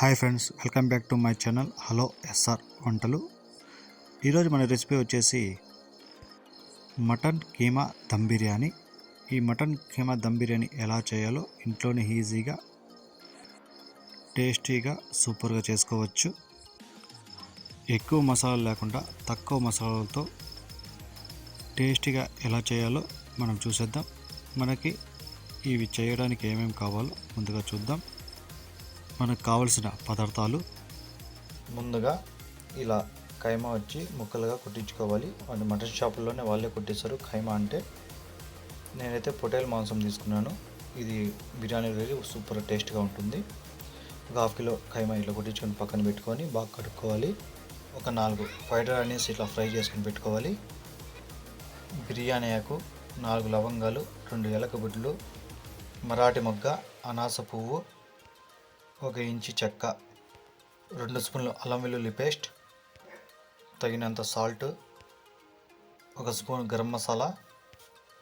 Hi friends welcome back to my channel. Hello SR వంటలు. ఈరోజు మన రెసిపీ వచ్చేసి మటన్ కీమా దమ్ బిర్యానీ. ఈ మటన్ కీమా దమ్ బిర్యానీ ఎలా చేయాలో ఇంట్లోనే ఈజీగా టేస్టీగా సూపర్గా చేసుకోవచ్చు. ఎక్కువ మసాలాలు లేకుండా తక్కువ మసాలాలతో టేస్టీగా ఎలా చేయాలో మనం చూసేద్దాం. మనకి ఇవి చేయడానికి ఏమేమి కావాలో ముందుగా చూద్దాం. మనకు కావలసిన పదార్థాలు. ముందుగా ఇలా ఖైమా వచ్చి ముక్కలుగా కుట్టించుకోవాలి. వాళ్ళు మటన్ షాపుల్లోనే వాళ్ళే కుట్టిస్తారు కైమా అంటే. నేనైతే పొటేల్ మాంసం తీసుకున్నాను. ఇది బిర్యానీ వెళ్ళి సూపర్ టేస్ట్గా ఉంటుంది. ఒక హాఫ్ కిలో ఖైమా ఇట్లా కుట్టించుకొని పక్కన పెట్టుకొని బాగా కడుక్కోవాలి. ఒక నాలుగు ఫైటర్ అనేసి ఇట్లా ఫ్రై చేసుకొని పెట్టుకోవాలి. బిర్యానీ ఆకు నాలుగు లవంగాలు రెండు ఎలకగుడ్లు మరాఠీ మొగ్గ అనాస పువ్వు ఒక ఇంచు చెక్క రెండు స్పూన్లు అల్లం వెల్లుల్లి పేస్ట్ తగినంత సాల్ట్ ఒక స్పూన్ గరం మసాలా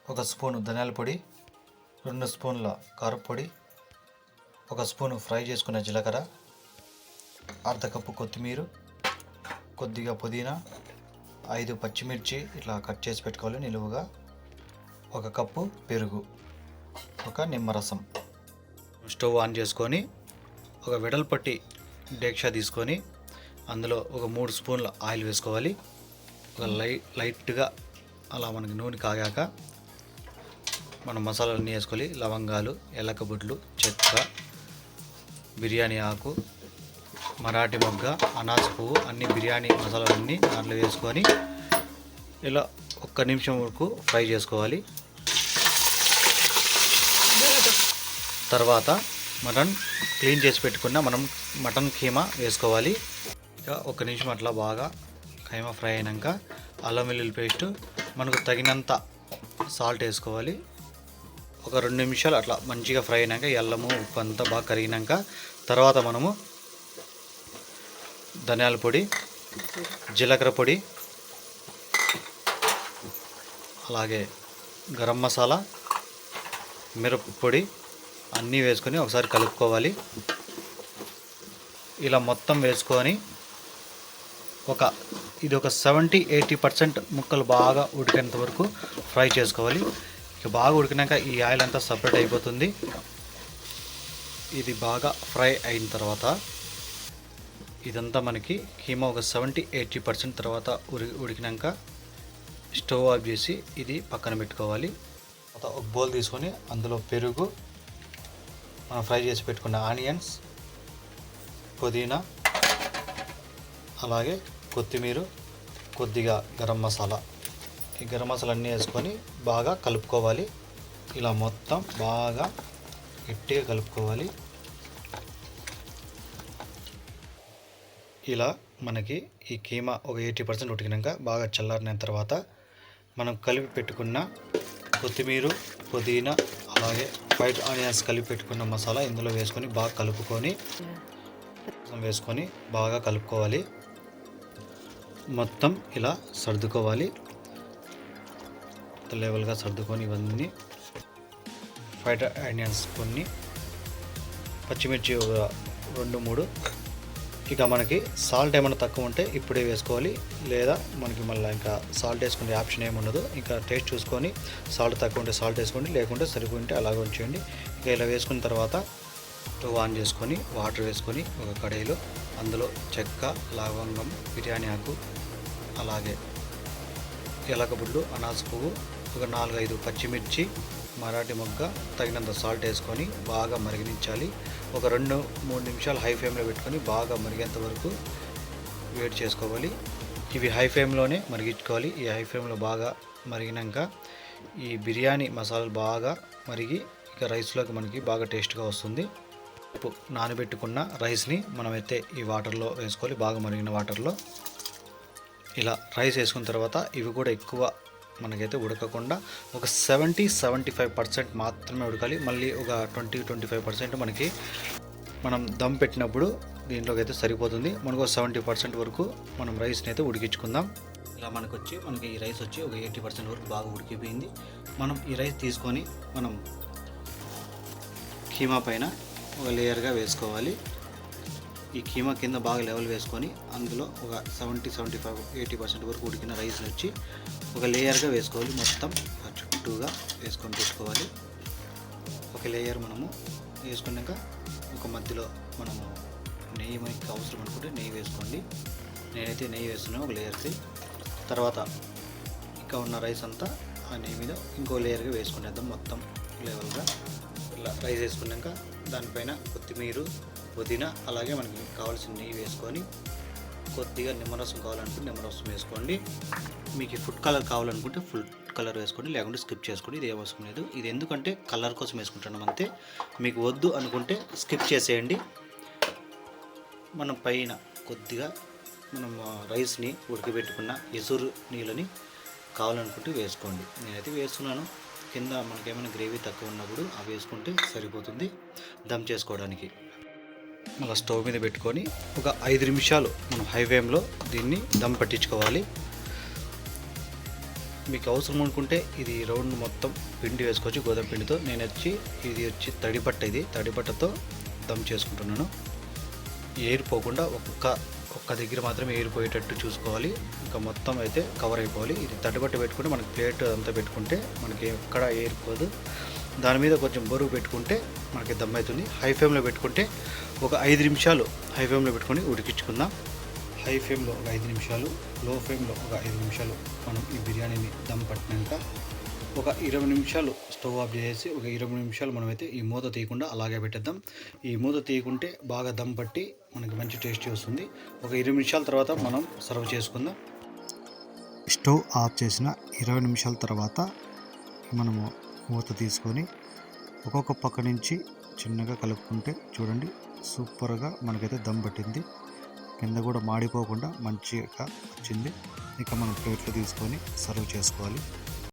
ఒక స్పూన్ ధనియాల పొడి రెండు స్పూన్ల కారపొడి ఒక స్పూన్ ఫ్రై చేసుకున్న జీలకర్ర అర్ధ కప్పు కొత్తిమీర కొద్దిగా పుదీనా ఐదు పచ్చిమిర్చి ఇట్లా కట్ చేసి పెట్టుకోవాలి నిలువుగా ఒక కప్పు పెరుగు ఒక నిమ్మరసం స్టవ్ ఆన్ చేసుకొని ఒక వెడల్పట్టి డేక్షా తీసుకొని అందులో ఒక మూడు స్పూన్ల ఆయిల్ వేసుకోవాలి. ఒక లై లైట్గా అలా మనకి నూనె కాగాక మనం మసాలాలన్నీ వేసుకోవాలి లవంగాలు ఎలక బుడ్లు చెక్క బిర్యానీ ఆకు మరాఠీ మొగ్గ అనాస పువ్వు అన్ని బిర్యానీ మసాలాలన్నీ దాంట్లో వేసుకొని ఇలా ఒక్క నిమిషం వరకు ఫ్రై చేసుకోవాలి. తర్వాత మటన్ క్లీన్ చేసి పెట్టుకున్న మనం మటన్ కీమా వేసుకోవాలి. ఇక ఒక నిమిషం అట్లా బాగా కైమా ఫ్రై అయినాక అల్లం వెల్లుల్లి పేస్ట్ మనకు తగినంత సాల్ట్ వేసుకోవాలి. ఒక రెండు నిమిషాలు అట్లా మంచిగా ఫ్రై అయినాక అల్లము ఉప్పు అంతా బాగా కరిగినాక తర్వాత మనము ధనియాల పొడి జీలకర్ర పొడి అలాగే గరం మసాలా మిరప పొడి అన్నీ వేసుకొని ఒకసారి కలుపుకోవాలి. ఇలా మొత్తం వేసుకొని ఒక ఇది ఒక సెవెంటీ ఎయిటీ పర్సెంట్ ముక్కలు బాగా ఉడికేంత వరకు ఫ్రై చేసుకోవాలి. ఇక బాగా ఉడికినాక ఈ ఆయిల్ అంతా సపరేట్ అయిపోతుంది. ఇది బాగా ఫ్రై అయిన తర్వాత ఇదంతా మనకి కీమా ఒక సెవెంటీ ఎయిటీ పర్సెంట్ తర్వాత ఉడి ఉడికినాక స్టవ్ ఆఫ్ చేసి ఇది పక్కన పెట్టుకోవాలి. తర్వాత ఒక బౌల్ తీసుకొని అందులో పెరుగు మనం ఫ్రై చేసి పెట్టుకున్న ఆనియన్స్ పుదీనా అలాగే కొత్తిమీర కొద్దిగా గరం మసాలా. ఈ గరం మసాలా అన్నీ వేసుకొని బాగా కలుపుకోవాలి. ఇలా మొత్తం బాగా గట్టిగా కలుపుకోవాలి. ఇలా మనకి ఈ కీమా ఒక ఎయిటీ పర్సెంట్ ఉడికినాక బాగా చల్లారిన తర్వాత మనం కలిపి పెట్టుకున్న కొత్తిమీర పుదీనా అలాగే వైట్ ఆనియన్స్ కలిపి పెట్టుకున్న మసాలా ఇందులో వేసుకొని బాగా కలుపుకొని వేసుకొని బాగా కలుపుకోవాలి. మొత్తం ఇలా సర్దుకోవాలి. లెవెల్గా సర్దుకొని ఇవన్నీ ఫైట్ ఆనియన్స్ కొన్ని పచ్చిమిర్చి ఒక రెండు మూడు ఇక మనకి సాల్ట్ ఏమైనా తక్కువ ఉంటే ఇప్పుడే వేసుకోవాలి. లేదా మనకి మళ్ళీ ఇంకా సాల్ట్ వేసుకునే ఆప్షన్ ఏమి ఉండదు. ఇంకా టేస్ట్ చూసుకొని సాల్ట్ తక్కువ ఉంటే సాల్ట్ వేసుకోండి లేకుంటే సరిపోయింటే అలాగే ఉంచేయండి. ఇక ఇలా వేసుకున్న తర్వాత స్టవ్ ఆన్ చేసుకొని వాటర్ వేసుకొని ఒక కడాయిలో అందులో చెక్క లవంగం బిర్యానీ ఆకు అలాగే ఎలకబుడ్లు అనాస పువ్వు ఒక నాలుగైదు పచ్చిమిర్చి మరాఠీ మొగ్గ తగినంత సాల్ట్ వేసుకొని బాగా మరిగించాలి. ఒక రెండు మూడు నిమిషాలు హై ఫ్లేమ్లో పెట్టుకొని బాగా మరిగేంత వరకు వేడి చేసుకోవాలి. ఇవి హై ఫ్లేమ్లోనే మరిగించుకోవాలి. ఈ హై ఫ్లేమ్లో బాగా మరిగినాక ఈ బిర్యానీ మసాలాలు బాగా మరిగి ఇక రైస్లోకి మనకి బాగా టేస్ట్గా వస్తుంది. నానబెట్టుకున్న రైస్ని మనమైతే ఈ వాటర్లో వేసుకోవాలి. బాగా మరిగిన వాటర్లో ఇలా రైస్ వేసుకున్న తర్వాత ఇవి కూడా ఎక్కువ మనకైతే ఉడకకుండా ఒక సెవెంటీ సెవెంటీ ఫైవ్ పర్సెంట్ మాత్రమే ఉడకాలి. మళ్ళీ ఒక ట్వంటీ ట్వంటీ ఫైవ్ పర్సెంట్ మనకి మనం దమ్ పెట్టినప్పుడు దీంట్లోకి అయితే సరిపోతుంది. మనకు సెవెంటీ పర్సెంట్ వరకు మనం రైస్ని అయితే ఉడికించుకుందాం. ఇలా మనకు వచ్చి మనకి ఈ రైస్ వచ్చి ఒక ఎయిటీ పర్సెంట్ వరకు బాగా ఉడికిపోయింది. మనం ఈ రైస్ తీసుకొని మనం కీమా పైన ఒక లేయర్గా వేసుకోవాలి. ఈ కీమా కింద బాగా లెవెల్ వేసుకొని అందులో ఒక seventy seventy five eighty percent వరకు ఉడికిన రైస్ వచ్చి ఒక లేయర్గా వేసుకోవాలి. మొత్తం చుట్టూగా వేసుకొని పెట్టుకోవాలి. ఒక లేయర్ మనము వేసుకున్నాక ఒక మధ్యలో మనము నెయ్యి మనకి అవసరం అనుకుంటే నెయ్యి వేసుకోండి. నేనైతే నెయ్యి వేస్తున్నాను ఒక లేయర్కి. తర్వాత ఇంకా ఉన్న రైస్ అంతా ఆ నెయ్యి మీద ఇంకో లేయర్గా వేసుకునేద్దాం మొత్తం లెవెల్గా. ఇలా రైస్ వేసుకున్నాక దానిపైన కొత్తిమీర పుదీనా అలాగే మనకి కావాల్సిన నెయ్యి వేసుకొని కొద్దిగా నిమ్మరసం కావాలనుకుంటే నిమ్మరసం వేసుకోండి. మీకు ఫుడ్ కలర్ కావాలనుకుంటే ఫుడ్ కలర్ వేసుకోండి లేకుంటే స్కిప్ చేసుకోండి ఇది ఏమవసరం అవసరం లేదు. ఇది ఎందుకంటే కలర్ కోసం వేసుకుంటున్నాం అంతే. మీకు వద్దు అనుకుంటే స్కిప్ చేసేయండి. మనం పైన కొద్దిగా మనం రైస్ని ఉడకబెట్టుకున్న ఎసురు నీళ్ళని కావాలనుకుంటే వేసుకోండి. నేనైతే వేస్తున్నాను. కింద మనకేమైనా గ్రేవీ తక్కువ ఉన్నప్పుడు అవి వేసుకుంటే సరిపోతుంది. దమ్ చేసుకోవడానికి. మళ్ళీ స్టవ్ మీద పెట్టుకొని ఒక ఐదు నిమిషాలు మనం హై ఫ్లేమ్లో దీన్ని దమ్ పట్టించుకోవాలి. మీకు అవసరం అనుకుంటే ఇది రౌండ్ మొత్తం పిండి వేసుకోవచ్చు గోధుమ పిండితో. నేను వచ్చి ఇది వచ్చి తడిపట్ట ఇది తడిపట్టతో దమ్ చేసుకుంటున్నాను. ఎయిర్ పోకుండా ఒక్క ఒక్క దగ్గర మాత్రమే ఎయిర్ పోయేటట్టు చూసుకోవాలి. ఇంకా మొత్తం అయితే కవర్ అయిపోవాలి. ఇది తడిబట్ట పెట్టుకుంటే మనకి ప్లేట్ అంతా పెట్టుకుంటే మనకి ఎక్కడ ఎయిర్ పోదు దాని మీద కొంచెం బరువు పెట్టుకుంటే మనకి దమ్ అవుతుంది హై ఫ్లేమ్లో పెట్టుకుంటే ఒక ఐదు నిమిషాలు హై ఫ్లేమ్లో పెట్టుకొని ఉడికించుకుందాం. హై ఫ్లేమ్లో ఒక ఐదు నిమిషాలు లో ఫ్లేమ్లో ఒక ఐదు నిమిషాలు మనం ఈ బిర్యానీని దమ్ పట్టినాక ఒక ఇరవై నిమిషాలు స్టవ్ ఆఫ్ చేసి ఒక ఇరవై నిమిషాలు మనమైతే ఈ మూత తీయకుండా అలాగే పెట్టేద్దాం. ఈ మూత తీయకుంటే బాగా దమ్ పట్టి మనకి మంచి టేస్ట్ వస్తుంది. ఒక ఇరవై నిమిషాల తర్వాత మనం సర్వ్ చేసుకుందాం. స్టవ్ ఆఫ్ చేసిన ఇరవై నిమిషాల తర్వాత మనము మూత తీసుకొని ఒక్కొక్క పక్క నుంచి చిన్నగా కలుపుకుంటే చూడండి సూపర్గా మనకైతే దమ్ పట్టింది. కింద కూడా మాడిపోకుండా మంచిగా వచ్చింది. ఇక మనం ప్లేట్లో తీసుకొని సర్వ్ చేసుకోవాలి.